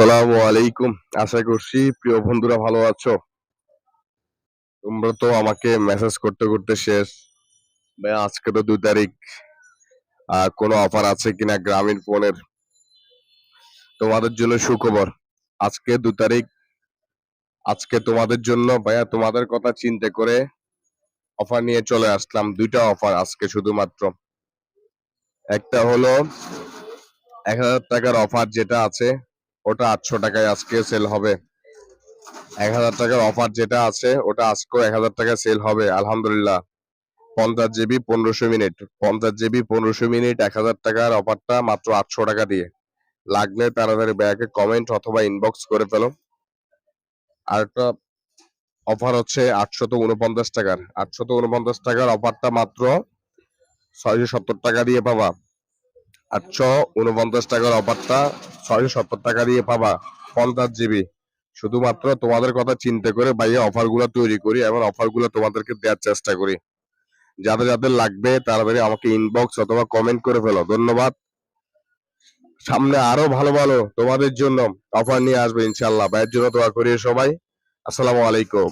আসসালামু আলাইকুম। আশা করছি প্রিয় বন্ধুরা ভালো আছো। তোমরা তো আমাকে মেসেজ করতে করতে শেষ। ভাই, আজকে তো দুই তারিখ। কোনো অফার আছে কিনা গ্রামীণ ফোনের? তোমাদের জন্য সুখবর। আজকে দু তারিখ। আজকে তোমাদের জন্য, ভাইয়া, তোমাদের কথা চিন্তা করে অফার নিয়ে চলে আসলাম। দুইটা অফার আজকে শুধুমাত্র। একটা হলো এক হাজার টাকার অফার যেটা আছে ওটা আটশো টাকায় আজকে সেল হবে। এক হাজার টাকার অফার যেটা আছে, ওটা আজকেও এক হাজার টাকায় সেল হবে, আলহামদুলিল্লাহ। পঞ্চাশ জিবি পনেরোশো মিনিট। পঞ্চাশ জিবি পনেরোশো মিনিট, এক হাজার টাকার অফারটা মাত্র আটশো টাকা দিয়ে। লাগলে তাড়াতাড়ি ব্যাগে কমেন্ট অথবা ইনবক্স করে ফেলো। আর একটা অফার হচ্ছে আটশত উনপঞ্চাশ টাকার। আটশত উনপঞ্চাশ টাকার অফারটা মাত্র ছয়শো সত্তর টাকা দিয়ে পাবা। আটশো উনপঞ্চাশ টাকার অফারটা ছয়শো সত্তর টাকা দিয়ে পাবা পঞ্চাশ জিবি শুধুমাত্র তোমাদের কথা চিন্তা করে বাইরে অফারগুলো তৈরি করি এবং অফারগুলো তোমাদেরকে দেওয়ার চেষ্টা করি। যাদের যাদের লাগবে তাড়াতাড়ি আমাকে ইনবক্স অথবা কমেন্ট করে ফেলো। ধন্যবাদ। সামনে আরও ভালো ভালো তোমাদের জন্য অফার নিয়ে আসবে ইনশাল্লাহ ভাইয়ের জন্য দোয়া করি সবাই। আসসালামু আলাইকুম।